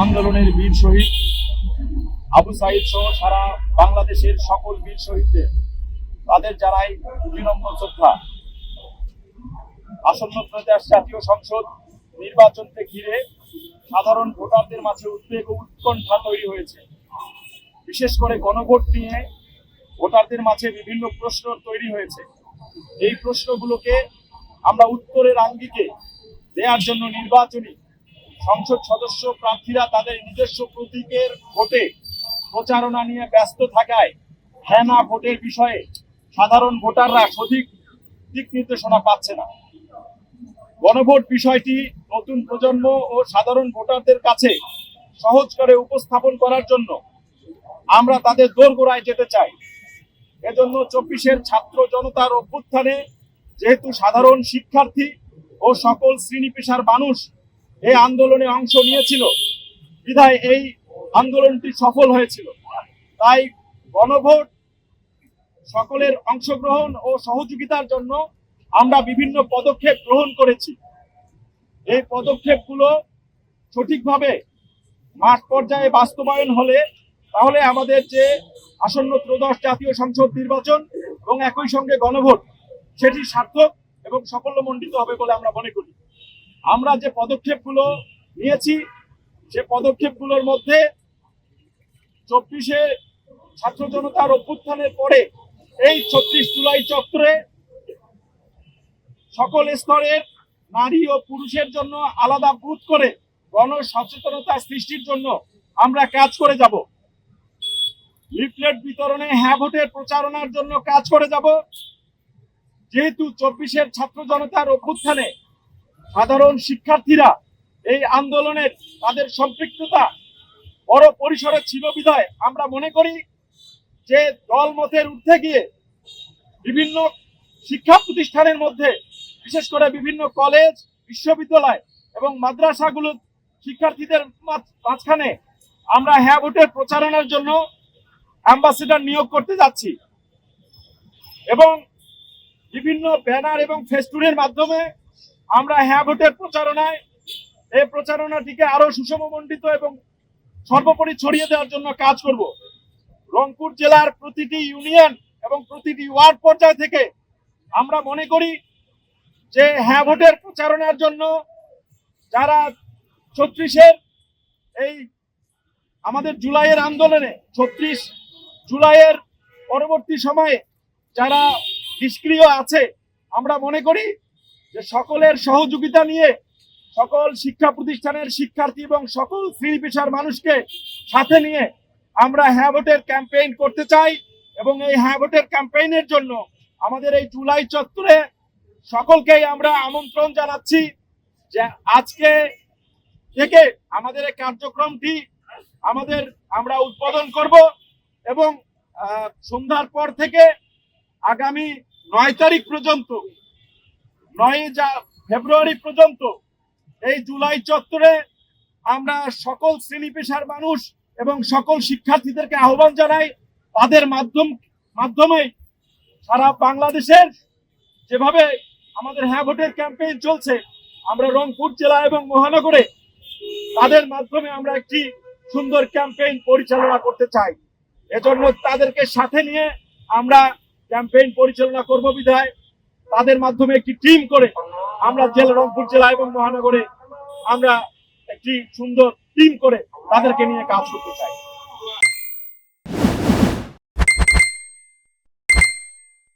আন্দোলনের বীর শহীদ। আবু সাইদ সহ সারা বাংলাদেশের সকল বীর শহীদদের, তাদের জানাই বিনম্র শ্রদ্ধা। আসন্ন প্রদেশ জাতীয় সংসদ নির্বাচনকে ঘিরে সাধারণ ভোটারদের মাঝে উদ্বেগ ও উৎকণ্ঠা তৈরি হয়েছে। বিশেষ করে গণভোট নিয়ে ভোটারদের মাঝে বিভিন্ন প্রশ্ন তৈরি হয়েছে। এই প্রশ্নগুলোকে আমরা উত্তরের আঙ্গিকে দেওয়ার জন্য নির্বাচনী সংসদ সদস্য প্রার্থীরা তাদের নিজস্ব প্রতীকের ভোটে প্রচারণা নিয়ে ব্যস্ত থাকায় হ্যাঁ না ভোটের বিষয়ে সাধারণ ভোটাররা সঠিক দিক নির্দেশনা পাচ্ছে না। গণভোট বিষয়টি নতুন প্রজন্ম ও সাধারণ ভোটারদের কাছে সহজ করে উপস্থাপন করার জন্য আমরা তাদের দোরগোড়ায় যেতে চাই। এজন্য চব্বিশের ছাত্র জনতার অভ্যুত্থানে যেহেতু সাধারণ শিক্ষার্থী ও সকল শ্রেণি পেশার মানুষ এই আন্দোলনে অংশ নিয়েছিল। বিধায় এই আন্দোলনটি সফল হয়েছিল। তাই গণভোট, সকলের অংশগ্রহণ ও সহযোগিতার জন্য আমরা বিভিন্ন পদক্ষেপ গ্রহণ করেছি। এই পদক্ষেপগুলো সঠিকভাবে মাঠ পর্যায়ে বাস্তবায়ন হলে তাহলে আমাদের যে আসন্ন ত্রয়োদশ জাতীয় সংসদ নির্বাচন এবং একই সঙ্গে গণভোট, সেটি সার্থক এবং সাফল্যমণ্ডিত হবে বলে আমরা মনে করি। আমরা যে পদক্ষেপগুলো নিয়েছি, সে পদক্ষেপগুলোর মধ্যে চব্বিশে ছাত্র জনতার অভ্যুত্থানের পরে এই ছত্রিশ জুলাই চক্রে সকল স্তরের নারী ও পুরুষের জন্য আলাদা বুথ করে গণ সচেতনতা সৃষ্টির জন্য আমরা কাজ করে যাব। লিফলেট বিতরণে হ্যাঁ ভোটের প্রচারণার জন্য কাজ করে যাব। যেহেতু চব্বিশের ছাত্র জনতার অভ্যুত্থানে সাধারণ শিক্ষার্থীরা এই আন্দোলনের তাদের সম্পৃক্ততা বড় পরিসরে ছিল বিধায় আমরা মনে করি যে দল মতের ঊর্ধ্বে গিয়ে বিভিন্ন শিক্ষা প্রতিষ্ঠানের মধ্যে, বিশেষ করে বিভিন্ন কলেজ, বিশ্ববিদ্যালয় এবং মাদ্রাসাগুলো শিক্ষার্থীদের মাঝ- মাঝখানে আমরা হ্যাঁ ভোটের প্রচারণার জন্য অ্যাম্বাসেডর নিয়োগ করতে যাচ্ছি এবং বিভিন্ন ব্যানার এবং ফেস্টুনের মাধ্যমে আমরা হ্যাঁ ভোটের প্রচারণায় এই প্রচারণাটিকে আরও সুষমমণ্ডিত এবং সর্বোপরি ছড়িয়ে দেওয়ার জন্য কাজ করব। রংপুর জেলার প্রতিটি ইউনিয়ন এবং প্রতিটি ওয়ার্ড পর্যায় থেকে আমরা মনে করি যে হ্যাঁ ভোটের প্রচারণার জন্য যারা ছত্রিশের এই আমাদের জুলাইয়ের আন্দোলনে ছত্রিশ জুলাইয়ের পরবর্তী সময়ে যারা নিষ্ক্রিয় আছে, আমরা মনে করি যে সকলের সহযোগিতা নিয়ে সকল শিক্ষা প্রতিষ্ঠানের শিক্ষার্থী এবং সকল শ্রেণি পেশার মানুষকে সাথে নিয়ে আমরা হ্যাঁ ভোটের ক্যাম্পেইন করতে চাই এবং এই হ্যাঁ ভোটের ক্যাম্পেইনের জন্য আমাদের এই জুলাই চত্বরে সকলকেই আমরা আমন্ত্রণ জানাচ্ছি যে আজকে থেকে আমাদের এই কার্যক্রমটি আমাদের আমরা উদ্বোধন করব এবং সন্ধ্যার পর থেকে আগামী নয় তারিখ পর্যন্ত নয় যা ফেব্রুয়ারি পর্যন্ত এই জুলাই চত্বরে আমরা সকল শ্রেণি পেশার মানুষ এবং সকল শিক্ষার্থীদেরকে আহ্বান জানাই, তাদের মাধ্যম, মাধ্যমে সারা বাংলাদেশের যেভাবে আমাদের হ্যাঁ ভোটের ক্যাম্পেইন চলছে, আমরা রংপুর জেলা এবং মহানগরে তাদের মাধ্যমে আমরা একটি সুন্দর ক্যাম্পেইন পরিচালনা করতে চাই। এজন্য তাদেরকে সাথে নিয়ে আমরা ক্যাম্পেইন পরিচালনা করব বিধায়। তাদের মাধ্যমে একটি টিম করে আমরা জেলা রংপুর জেলা এবং মহানগরে আমরা একটি সুন্দর টিম করে তাদেরকে নিয়ে কাজ করতে চাই।